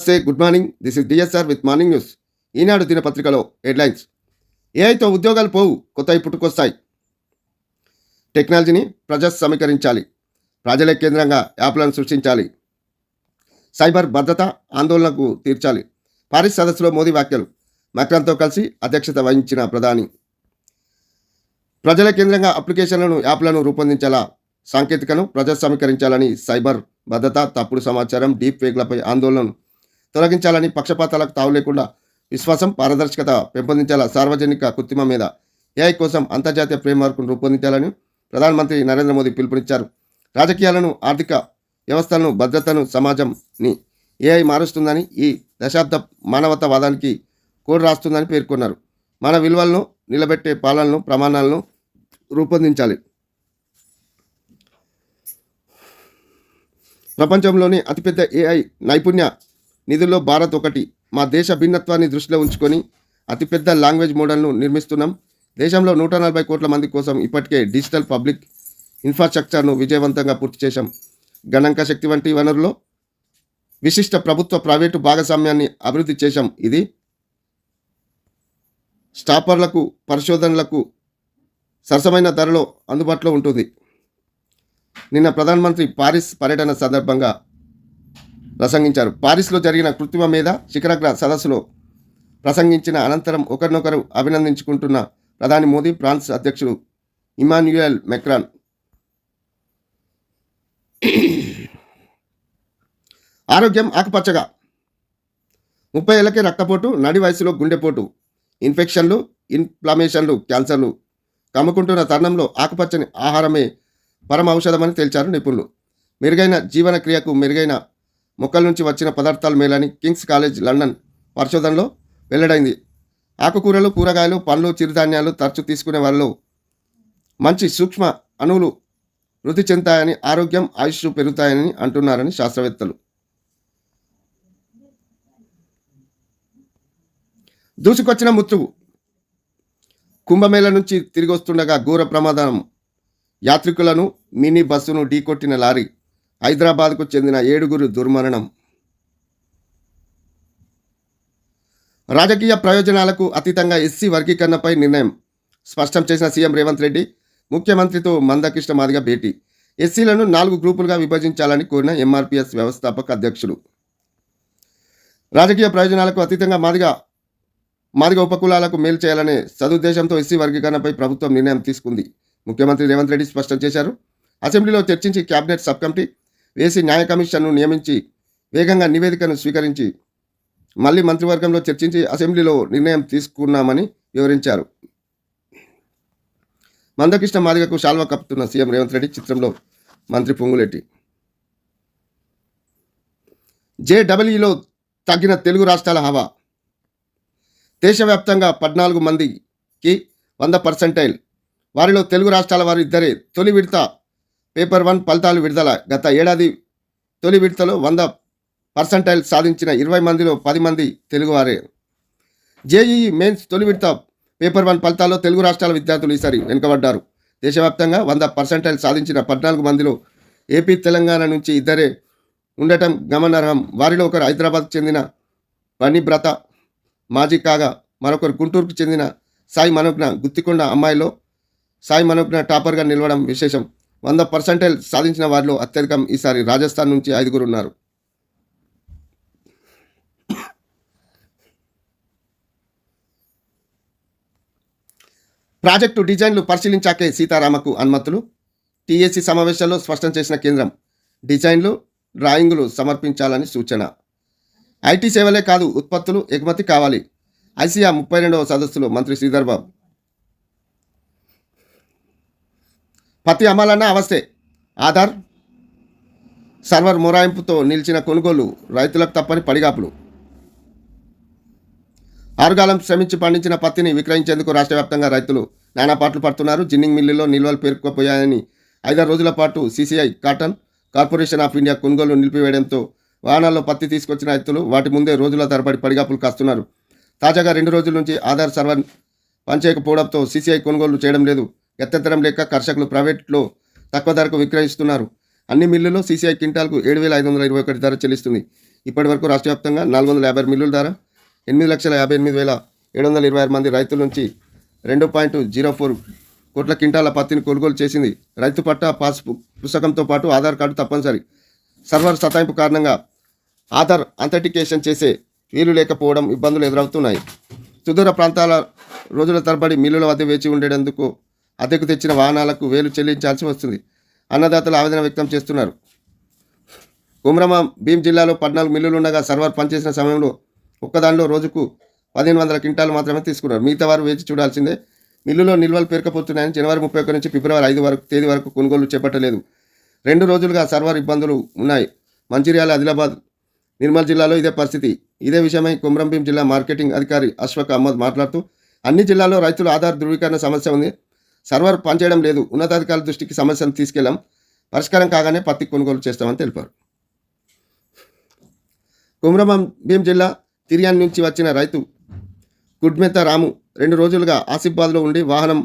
నమస్తే good morning. This is DSR with morning news Eenadu దినపత్రికలో headlines. ఏఐతో ఉద్యోగాలు పోవు కొత్తవి పుట్టుకొస్తాయి. టెక్నాలజీని ప్రజా సమీకరించాలి ప్రజలే కేంద్రంగా యాప్లను సృష్టించాలి. సైబర్ భద్రత ఆందోళనకు తీర్చాలి. పారిస్ సదస్సులో మోదీ వ్యాఖ్యలు. మక్రాన్తో కలిసి అధ్యక్షత వహించిన ప్రధాని. ప్రజల కేంద్రంగా అప్లికేషన్లను యాప్లను రూపొందించేలా సాంకేతికను ప్రజా సమీకరించాలని సైబర్ భద్రత తప్పుడు సమాచారం డీప్ ఫేక్లపై ఆందోళన తొలగించాలని పక్షపాతాలకు తావు లేకుండా విశ్వాసం పారదర్శకత పెంపొందించాల సార్వజనిక కృత్రిమ మీద ఏఐ కోసం అంతర్జాతీయ ఫ్రేమ్వర్క్ను రూపొందించాలని ప్రధానమంత్రి నరేంద్ర మోదీ పిలుపునిచ్చారు. రాజకీయాలను ఆర్థిక వ్యవస్థలను భద్రతను సమాజంని ఏఐ మారుస్తుందని ఈ దశాబ్ద మానవతావాదానికి కోడ్ రాస్తుందని పేర్కొన్నారు. మన విలువలను నిలబెట్టే పాలనను ప్రమాణాలను రూపొందించాలి. ప్రపంచంలోని అతిపెద్ద ఏఐ నైపుణ్య నిధుల్లో భారత్ ఒకటి మా దేశ భిన్నత్వాన్ని దృష్టిలో ఉంచుకొని అతిపెద్ద లాంగ్వేజ్ మోడల్ను నిర్మిస్తున్నాం. దేశంలో నూట నలభై కోట్ల మంది కోసం ఇప్పటికే డిజిటల్ పబ్లిక్ ఇన్ఫ్రాస్ట్రక్చర్ను విజయవంతంగా పూర్తి చేశాం. గణాంక శక్తి వంటి వనరులో విశిష్ట ప్రభుత్వ ప్రైవేటు భాగస్వామ్యాన్ని అభివృద్ధి చేశాం. ఇది స్టాపర్లకు పరిశోధనలకు సరసమైన ధరలో అందుబాటులో ఉంటుంది. నిన్న ప్రధానమంత్రి పారిస్ పర్యటన సందర్భంగా ప్రసంగించారు. పారిస్లో జరిగిన కృత్రిమ మీద శిఖరాగ్ర సదస్సులో ప్రసంగించిన అనంతరం ఒకరినొకరు అభినందించుకుంటున్న ప్రధాని మోదీ ఫ్రాన్స్ అధ్యక్షుడు ఇమాన్యుయల్ మెక్రాన్. ఆరోగ్యం ఆకుపచ్చగా. ముప్పై ఏళ్ళకే రక్తపోటు నడి వయసులో గుండెపోటు ఇన్ఫెక్షన్లు ఇన్ఫ్లమేషన్లు క్యాన్సర్లు. కమ్ముకుంటున్న తరుణంలో ఆకుపచ్చని ఆహారమే పరమ ఔషధమని తేల్చారు నిపుణులు. మెరుగైన జీవన క్రియకు మెరుగైన మొక్కల నుంచి వచ్చిన పదార్థాలు మేలని కింగ్స్ కాలేజ్ లండన్ పరిశోధనలో వెల్లడైంది. ఆకుకూరలు కూరగాయలు పండ్లు చిరుధాన్యాలు తరచూ తీసుకునే వాళ్ళు మంచి సూక్ష్మ అణువులు వృద్ధి చెందుతాయని ఆరోగ్యం ఆయుష్ పెరుగుతాయని అంటున్నారని శాస్త్రవేత్తలు. దూసుకొచ్చిన ముత్తువు కుంభమేళ నుంచి తిరిగి వస్తుండగా ఘోర ప్రమాదం. యాత్రికులను మినీ బస్సును ఢీకొట్టిన లారీ హైదరాబాద్కు చెందిన ఏడుగురు దుర్మరణం. రాజకీయ ప్రయోజనాలకు అతీతంగా ఎస్సీ వర్గీకరణపై నిర్ణయం స్పష్టం చేసిన సీఎం రేవంత్ రెడ్డి ముఖ్యమంత్రితో మందకృష్ణ మాదిగ భేటీ. ఎస్సీలను నాలుగు గ్రూపులుగా విభజించాలని కోరిన ఎంఆర్పీఎస్ వ్యవస్థాపక అధ్యక్షుడు రాజకీయ ప్రయోజనాలకు అతీతంగా మాదిగ మాదిగ ఉపకులాలకు మేలు చేయాలనే సదుద్దేశంతో ఎస్సీ వర్గీకరణపై ప్రభుత్వం నిర్ణయం తీసుకుంది. ముఖ్యమంత్రి రేవంత్ రెడ్డి స్పష్టం చేశారు. అసెంబ్లీలో చర్చించి కేబినెట్ సబ్ కమిటీ వేసి న్యాయ కమిషన్ను నియమించి వేగంగా నివేదికను స్వీకరించి మళ్ళీ మంత్రివర్గంలో చర్చించి అసెంబ్లీలో నిర్ణయం తీసుకున్నామని వివరించారు. మందకృష్ణ మాదిగకు శాల్వా కప్పుతున్న సీఎం రేవంత్ రెడ్డి చిత్రంలో మంత్రి పొంగులెట్టి. జేడబ్ల్యూలో తగ్గిన తెలుగు రాష్ట్రాల హవా. దేశవ్యాప్తంగా పద్నాలుగు మందికి వంద పర్సెంటైల్. వారిలో తెలుగు రాష్ట్రాల వారు ఇద్దరే తొలి విడత పేపర్ వన్ ఫలితాలు విడుదల. గత ఏడాది తొలి విడతలో వంద పర్సంటైల్ సాధించిన ఇరవై మందిలో పది మంది తెలుగువారే. జేఈఈ మెయిన్స్ తొలి విడత పేపర్ వన్ ఫలితాల్లో తెలుగు రాష్ట్రాల విద్యార్థులు ఈసారి వెనుకబడ్డారు. దేశవ్యాప్తంగా వంద పర్సంటైల్ సాధించిన పద్నాలుగు మందిలో ఏపీ తెలంగాణ నుంచి ఇద్దరే ఉండటం గమనార్హం. వారిలో ఒకరు హైదరాబాద్ చెందిన పనిబ్రత మాజీ కాగా మరొకరు గుంటూరుకు చెందిన సాయి మనోజ్ఞ గుత్తికొండ అమ్మాయిలో సాయి మనోజ్ఞ టాపర్గా నిలవడం విశేషం. వంద పర్సెంటేజ్ సాధించిన వారిలో అత్యధికం ఈసారి రాజస్థాన్ నుంచి ఐదుగురు ఉన్నారు. ప్రాజెక్టు డిజైన్లు పరిశీలించాకే సీతారామకు అనుమతులు. టీఏసీ సమావేశాల్లో స్పష్టం చేసిన కేంద్రం డిజైన్లు డ్రాయింగులు సమర్పించాలని సూచన. ఐటీ సేవలే కాదు ఉత్పత్తులు ఎగుమతి కావాలి. ఐసీఆర్ ముప్పై రెండవ సదస్సులో మంత్రి శ్రీధర్బాబు పత్తి అమ్మాలన్నా అవస్థే. ఆధార్ సర్వర్ మొరాయింపుతో నిలిచిన కొనుగోలు రైతులకు తప్పని పడిగాపులు. ఆరుగాలం శ్రమించి పండించిన పత్తిని విక్రయించేందుకు రాష్ట్ర వ్యాప్తంగా రైతులు నానాపాట్లు పడుతున్నారు. జిన్నింగ్ మిల్లులో నిల్వలు పేరుకుపోయాయని ఐదారు రోజుల పాటు CCI cotton corporation of India కొనుగోలు నిలిపివేయడంతో వాహనాల్లో పత్తి తీసుకొచ్చిన రైతులు వాటి ముందే రోజుల తరబడి పడిగాపులు కాస్తున్నారు. తాజాగా రెండు రోజుల నుంచి ఆధార్ సర్వర్ పనిచేయకపోవడంతో సీసీఐ కొనుగోలు చేయడం లేదు. ఎత్తెత్తడం లేక కర్షకులు ప్రైవేట్లో తక్కువ ధరకు విక్రయిస్తున్నారు. అన్ని మిల్లుల్లో సీసీఐ క్వింటాల్కు ఏడు వేల ఐదు వందల ఇరవై ఒకటి ధర చెల్లిస్తుంది. ఇప్పటి వరకు రాష్ట్ర వ్యాప్తంగా నాలుగు వందల యాభై మిల్లుల ద్వారా ఎనిమిది లక్షల యాభై ఎనిమిది వేల ఏడు వందల ఇరవై ఆరు మంది రైతుల నుంచి రెండు పాయింట్ జీరో ఫోర్ కోట్ల క్వింటాల పత్తిని కొనుగోలు చేసింది. రైతు పట్టా పాస్ పుస్తకంతో పాటు ఆధార్ కార్డు తప్పనిసరి. సర్వర్ సతాయింపు కారణంగా ఆధార్ అంతటికేషన్ చేసే వీలు లేకపోవడం ఇబ్బందులు ఎదురవుతున్నాయి. సుదూర ప్రాంతాల రోజుల తరబడి మిల్లుల వద్ద వేచి ఉండేందుకు అద్దెకు తెచ్చిన వాహనాలకు వేలు చెల్లించాల్సి వస్తుంది. అన్నదాతలు ఆవేదన వ్యక్తం చేస్తున్నారు. కుమ్రమ భీం జిల్లాలో పద్నాలుగు మిల్లులు ఉండగా సర్వర్ పనిచేసిన సమయంలో ఒక్కదానిలో రోజుకు పదిహేను వందల క్వింటాలు మాత్రమే తీసుకున్నారు. మిగతా వారు వేచి చూడాల్సిందే. మిల్లులో నిల్వలు పేరుకపోతున్నాయని జనవరి ముప్పై ఒకటి నుంచి ఫిబ్రవరి ఐదు వరకు తేదీ వరకు కొనుగోలు చేపట్టలేదు. రెండు రోజులుగా సర్వర్ ఇబ్బందులు ఉన్నాయి. మంచిర్యాల ఆదిలాబాద్ నిర్మల్ జిల్లాలో ఇదే పరిస్థితి. ఇదే విషయమై కుమ్రంభీం జిల్లా మార్కెటింగ్ అధికారి అశ్వక్ అహ్మద్ మాట్లాడుతూ అన్ని జిల్లాల్లో రైతుల ఆధార్ ధృవీకరణ సమస్య ఉంది. సర్వర్ పనిచేయడం లేదు. ఉన్నతాధికారుల దృష్టికి సమస్యను తీసుకెళ్ళాం పరిష్కారం కాగానే పత్తి కొనుగోలు చేస్తామని తెలిపారు. కుమ్రమం భీం జిల్లా తిరియాన్ నుంచి వచ్చిన రైతు గుడ్మెత రాము రెండు రోజులుగా ఆసిఫాబాద్లో ఉండి వాహనం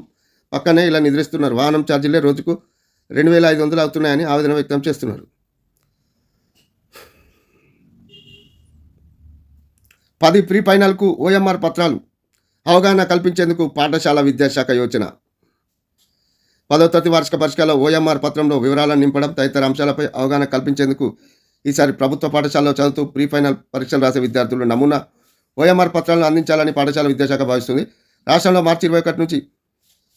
పక్కనే ఇలా నిద్రిస్తున్నారు. వాహనం ఛార్జీలే రోజుకు రెండు వేల ఐదు వందలు అవుతున్నాయని ఆవేదన వ్యక్తం చేస్తున్నారు. పది ప్రీ ఫైనల్కు ఓఎంఆర్ పత్రాలు అవగాహన కల్పించేందుకు పాఠశాల విద్యాశాఖ యోచన పదో తరగతి వార్షిక పరీక్షలో ఓఎంఆర్ పత్రంలో వివరాలను నింపడం తదితర అంశాలపై అవగాహన కల్పించేందుకు ఈసారి ప్రభుత్వ పాఠశాలలో చదువుతూ ప్రీ ఫైనల్ పరీక్షలు రాసే విద్యార్థులు నమూనా ఓఎంఆర్ పత్రాలను అందించాలని పాఠశాల విద్యాశాఖ భావిస్తుంది. రాష్ట్రంలో మార్చి ఇరవై ఒకటి నుంచి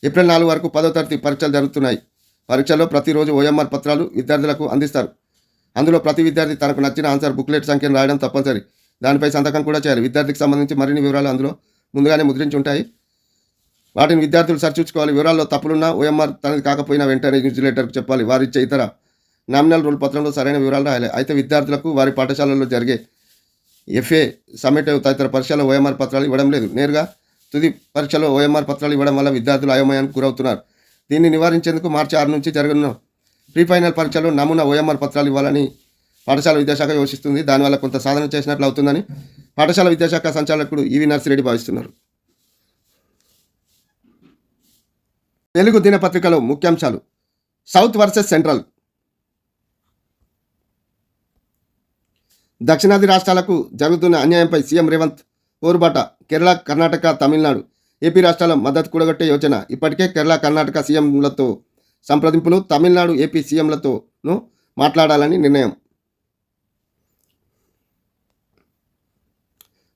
ఏప్రిల్ నాలుగు వరకు పదో తరగతి పరీక్షలు జరుగుతున్నాయి. పరీక్షల్లో ప్రతిరోజు ఓఎంఆర్ పత్రాలు విద్యార్థులకు అందిస్తారు. అందులో ప్రతి విద్యార్థి తనకు నచ్చిన ఆన్సర్ బుక్లెట్ సంఖ్యను రాయడం తప్పనిసరి. దానిపై సంతకం కూడా చేయాలి. విద్యార్థికి సంబంధించి మరిన్ని వివరాలు అందులో ముందుగానే ముద్రించి ఉంటాయి వాటిని విద్యార్థులు సరిచూచుకోవాలి వివరాల్లో తప్పులున్నా ఓఎంఆర్ తనది కాకపోయినా వెంటనే ఇన్సులేటర్కి చెప్పాలి. వారిచ్చే ఇతర నామినల్ రూల్ పత్రంలో సరైన వివరాలు రాయాలి. అయితే విద్యార్థులకు వారి పాఠశాలల్లో జరిగే ఎఫ్ఏ సమ్మేటివ్ తదితర పరీక్షల ఓఎంఆర్ పత్రాలు ఇవ్వడం లేదు. నేరుగా తుది పరీక్షలో ఓఎంఆర్ పత్రాలు ఇవ్వడం వల్ల విద్యార్థులు అయోమయానికి గురవుతున్నారు. దీన్ని నివారించేందుకు మార్చి ఆరు నుంచి జరగనున్న ప్రీ ఫైనల్ పరీక్షలో నమూనా ఓఎంఆర్ పత్రాలు ఇవ్వాలని పాఠశాల విద్యాశాఖ యోచిస్తుంది. దానివల్ల కొంత సాధన చేసినట్లు అవుతుందని పాఠశాల విద్యాశాఖ సంచాలకుడు ఈవి నర్సిరెడ్డి భావిస్తున్నారు. తెలుగు దినపత్రికలో ముఖ్యాంశాలు. South versus central. దక్షిణాది రాష్ట్రాలకు జరుగుతున్న అన్యాయంపై సీఎం రేవంత్ పోరుబాట కేరళ కర్ణాటక తమిళనాడు ఏపీ రాష్ట్రాల మద్దతు కూడగట్టే యోచన ఇప్పటికే కేరళ కర్ణాటక సీఎంలతో సంప్రదింపులు తమిళనాడు ఏపీ సీఎంలతోనూ మాట్లాడాలని నిర్ణయం.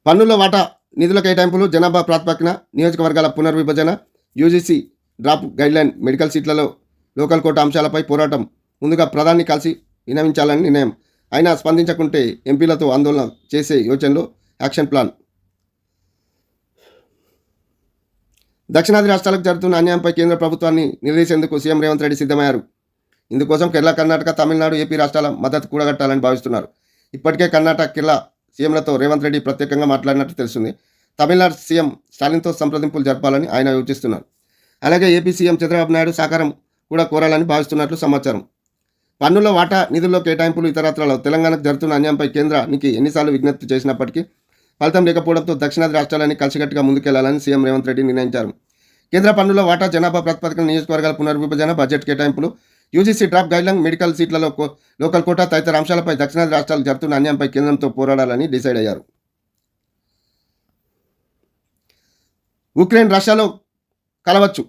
పన్నుల వాటా నిధుల కేటాయింపులు జనాభా ప్రాతిపదికన నియోజకవర్గాల పునర్విభజన యూజీసీ డ్రాప్ గైడ్లైన్ మెడికల్ సీట్లలో లోకల్ కోట అంశాలపై పోరాటం. ముందుగా ప్రధాని కలిసి వినవించాలని నిర్ణయం. అయినా స్పందించకుంటే ఎంపీలతో ఆందోళన చేసే యోచనలో యాక్షన్ ప్లాన్. దక్షిణాది రాష్ట్రాలకు జరుగుతున్న అన్యాయంపై కేంద్ర ప్రభుత్వాన్ని నిలదీసేందుకు సీఎం రేవంత్ రెడ్డి సిద్ధమయ్యారు. ఇందుకోసం కేరళ కర్ణాటక తమిళనాడు ఏపీ రాష్ట్రాల మద్దతు కూడగట్టాలని భావిస్తున్నారు. ఇప్పటికే కర్ణాటక కేరళ సీఎంలతో రేవంత్ రెడ్డి ప్రత్యేకంగా మాట్లాడినట్టు తెలుస్తుంది. తమిళనాడు సీఎం స్టాలిన్తో సంప్రదింపులు జరపాలని ఆయన యోచిస్తున్నారు. అలాగే ఏపీ సీఎం చంద్రబాబు నాయుడు సహకారం కూడా కోరాలని భావిస్తున్నట్లు సమాచారం. పన్నుల వాటా నిధుల్లో కేటాయింపులు ఇతరత్రాలు తెలంగాణకు జరుగుతున్న అన్యాయంపై కేంద్రానికి ఎన్నిసార్లు విజ్ఞప్తి చేసినప్పటికీ ఫలితం లేకపోవడంతో దక్షిణాది రాష్ట్రాలని కలిసికట్టుగా ముందుకెళ్ళాలని సీఎం రేవంత్ రెడ్డి నిర్ణయించారు. కేంద్ర పన్నుల వాటా జనాభా ప్రాతిపదికన నియోజకవర్గాల పునర్విభజన బడ్జెట్ కేటాయింపులు యూజీసీ డ్రాప్ గైడ్లైన్ మెడికల్ సీట్లలో కో- లోకల్ కోటా తదితర అంశాలపై దక్షిణాది రాష్ట్రాలు జరుగుతున్న అన్యాయంపై కేంద్రంతో పోరాడాలని డిసైడ్ అయ్యారు. ఉక్రెయిన్ రష్యాలో కలవచ్చు.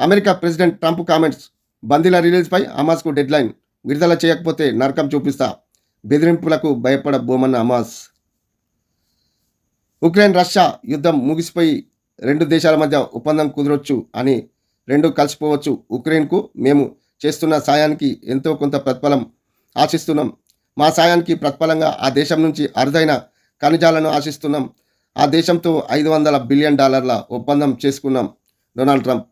అమెరికా ప్రెసిడెంట్ ట్రంప్ కామెంట్స్ బందీల రిలీజ్పై హమాస్కు డెడ్లైన్ విడుదల చేయకపోతే నరకం చూపిస్తా బెదిరింపులకు భయపడ బోమన్న హమాస్. ఉక్రెయిన్ రష్యా యుద్ధం ముగిసిపోయి రెండు దేశాల మధ్య ఒప్పందం కుదరొచ్చు అని రెండు కలిసిపోవచ్చు. ఉక్రెయిన్కు మేము చేస్తున్న సాయానికి ఎంతో కొంత ప్రతిఫలం ఆశిస్తున్నాం. మా సాయానికి ప్రతిఫలంగా ఆ దేశం నుంచి అరుదైన ఖనిజాలను ఆశిస్తున్నాం. ఆ దేశంతో ఐదు వందల బిలియన్ డాలర్ల ఒప్పందం చేసుకున్నాం. Donald Trump.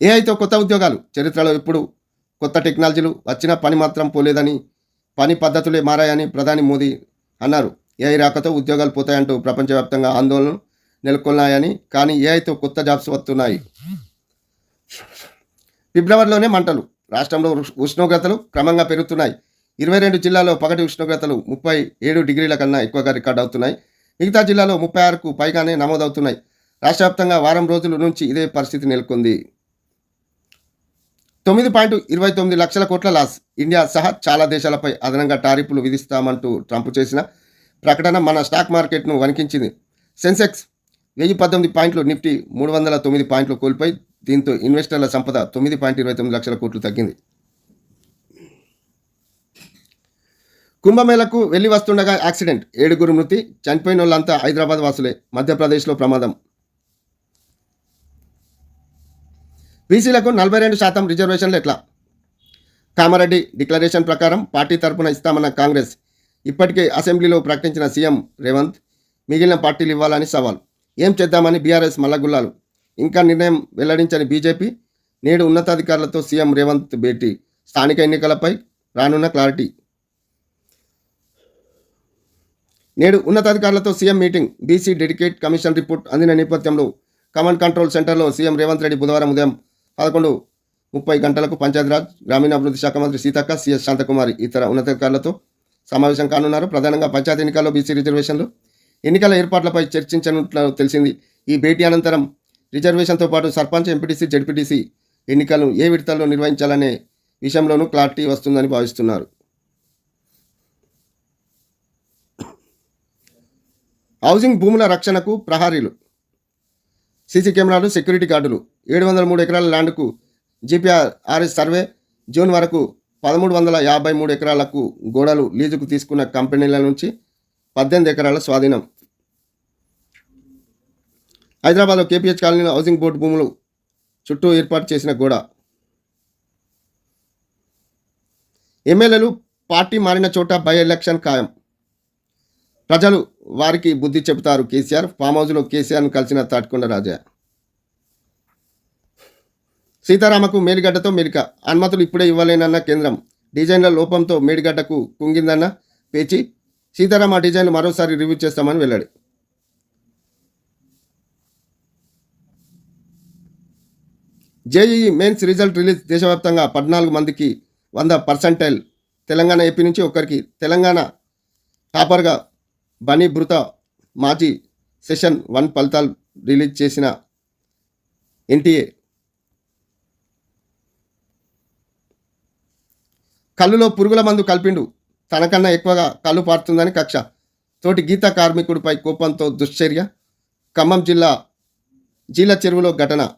ఏఐతో కొత్త ఉద్యోగాలు. చరిత్రలో ఎప్పుడు కొత్త టెక్నాలజీలు వచ్చినా పని మాత్రం పోలేదని పని పద్ధతులే మారాయని ప్రధాని మోదీ అన్నారు. ఏఐ రాకతో ఉద్యోగాలు పోతాయంటూ ప్రపంచవ్యాప్తంగా ఆందోళన నెలకొన్నాయని కానీ ఏఐతో కొత్త జాబ్స్ వస్తున్నాయి ఫిబ్రవరిలోనే మంటలు. రాష్ట్రంలో ఉష్ణోగ్రతలు క్రమంగా పెరుగుతున్నాయి. ఇరవై రెండు జిల్లాల్లో పగటి ఉష్ణోగ్రతలు ముప్పై ఏడు డిగ్రీల కన్నా ఎక్కువగా రికార్డ్ అవుతున్నాయి. మిగతా జిల్లాలో ముప్పై ఆరుకు పైగానే నమోదవుతున్నాయి. రాష్ట్ర వ్యాప్తంగా వారం రోజుల నుంచి ఇదే పరిస్థితి నెలకొంది. తొమ్మిది పాయింట్ ఇరవై తొమ్మిది లక్షల కోట్ల లాస్. ఇండియా సహా చాలా దేశాలపై అదనంగా టారిఫ్లు విధిస్తామంటూ ట్రంప్ చేసిన ప్రకటన మన స్టాక్ మార్కెట్ను వణికించింది. సెన్సెక్స్ వెయ్యి పద్దెనిమిది పాయింట్లు నిఫ్టీ మూడు వందల తొమ్మిది పాయింట్లు కోల్పోయి దీంతో ఇన్వెస్టర్ల సంపద తొమ్మిది పాయింట్ ఇరవై తొమ్మిది లక్షల కోట్లు తగ్గింది. కుంభమేళకు వెళ్ళి వస్తుండగా యాక్సిడెంట్. ఏడుగురు మృతి చనిపోయిన వాళ్ళంతా హైదరాబాద్ వాసులే. మధ్యప్రదేశ్లో ప్రమాదం. బీసీలకు నలభై రెండు శాతం రిజర్వేషన్లు ఎట్లా? కామారెడ్డి డిక్లరేషన్ ప్రకారం పార్టీ తరపున ఇస్తామన్న కాంగ్రెస్. ఇప్పటికే అసెంబ్లీలో ప్రకటించిన సీఎం రేవంత్ మిగిలిన పార్టీలు ఇవ్వాలని సవాల్. ఏం చేద్దామని బీఆర్ఎస్ మల్లగుల్లాలు? ఇంకా నిర్ణయం వెల్లడించని బీజేపీ నేడు ఉన్నతాధికారులతో సీఎం రేవంత్ భేటీ. స్థానిక ఎన్నికలపై రానున్న క్లారిటీ. నేడు ఉన్నతాధికారులతో CM meeting. BC dedicated commission report అందిన నేపథ్యంలో కమాండ్ కంట్రోల్ సెంటర్లో సీఎం రేవంత్ రెడ్డి బుధవారం ఉదయం పదకొండు ముప్పై గంటలకు పంచాయతీరాజ్ గ్రామీణాభివృద్ధి శాఖ మంత్రి సీతక్క సిఎస్ శాంతకుమారి ఇతర ఉన్నతాధికారులతో సమావేశం కానున్నారు. ప్రధానంగా పంచాయతీ ఎన్నికల్లో బీసీ రిజర్వేషన్లు ఎన్నికల ఏర్పాట్లపై చర్చించనున్నట్లు తెలిసింది. ఈ భేటీ అనంతరం రిజర్వేషన్తో పాటు సర్పంచ్ ఎంపీటీసీ జడ్పీటీసీ ఎన్నికలను ఏ విడతల్లో నిర్వహించాలనే విషయంలోనూ క్లారిటీ వస్తుందని భావిస్తున్నారు. హౌసింగ్ భూముల రక్షణకు ప్రహారీలు సీసీ కెమెరాలు సెక్యూరిటీ గార్డులు. ఏడు వందల మూడు ఎకరాల ల్యాండ్కు జీపీఆర్ఎస్ సర్వే. జూన్ వరకు పదమూడు వందల యాభై మూడు ఎకరాలకు గోడలు లీజుకు తీసుకున్న కంపెనీల నుంచి పద్దెనిమిది ఎకరాల స్వాధీనం. హైదరాబాద్లో కేపీహెచ్ కాలనీలో హౌసింగ్ బోర్డు భూములు చుట్టూ ఏర్పాటు చేసిన గోడ. ఎమ్మెల్యేలు పార్టీ మారిన చోట బై ఎలక్షన్ ఖాయం. ప్రజలు వారికి బుద్ధి చెబుతారు కేసీఆర్. ఫామ్ హౌస్లో కేసీఆర్ను కలిసిన తాటికొండ రాజా. సీతారామకు మేడిగడ్డతో మెలిక అనుమతులు ఇప్పుడే ఇవ్వలేనన్న కేంద్రం. డిజైన్ల లోపంతో మేడిగడ్డకు కుంగిందన్న పేచి. సీతారామ డిజైన్లు మరోసారి రివ్యూ చేస్తామని వెళ్ళాడు జేఈఈ మెయిన్స్ రిజల్ట్ రిలీజ్ దేశవ్యాప్తంగా పద్నాలుగు మందికి వంద పర్సెంటైల్. తెలంగాణ ఏపీ నుంచి ఒకరికి తెలంగాణ టాపర్గా బనీ బృత మాజీ సెషన్ వన్ ఫలితాలు రిలీజ్ చేసిన ఎన్టీఏ. కళ్ళులో పురుగుల మందు కలిపిండు. తనకన్నా ఎక్కువగా కళ్ళు పారుతుందని కక్ష. తోటి గీత కార్మికుడిపై కోపంతో దుశ్చర్య. ఖమ్మం జిల్లా జీల చెరువులో ఘటన.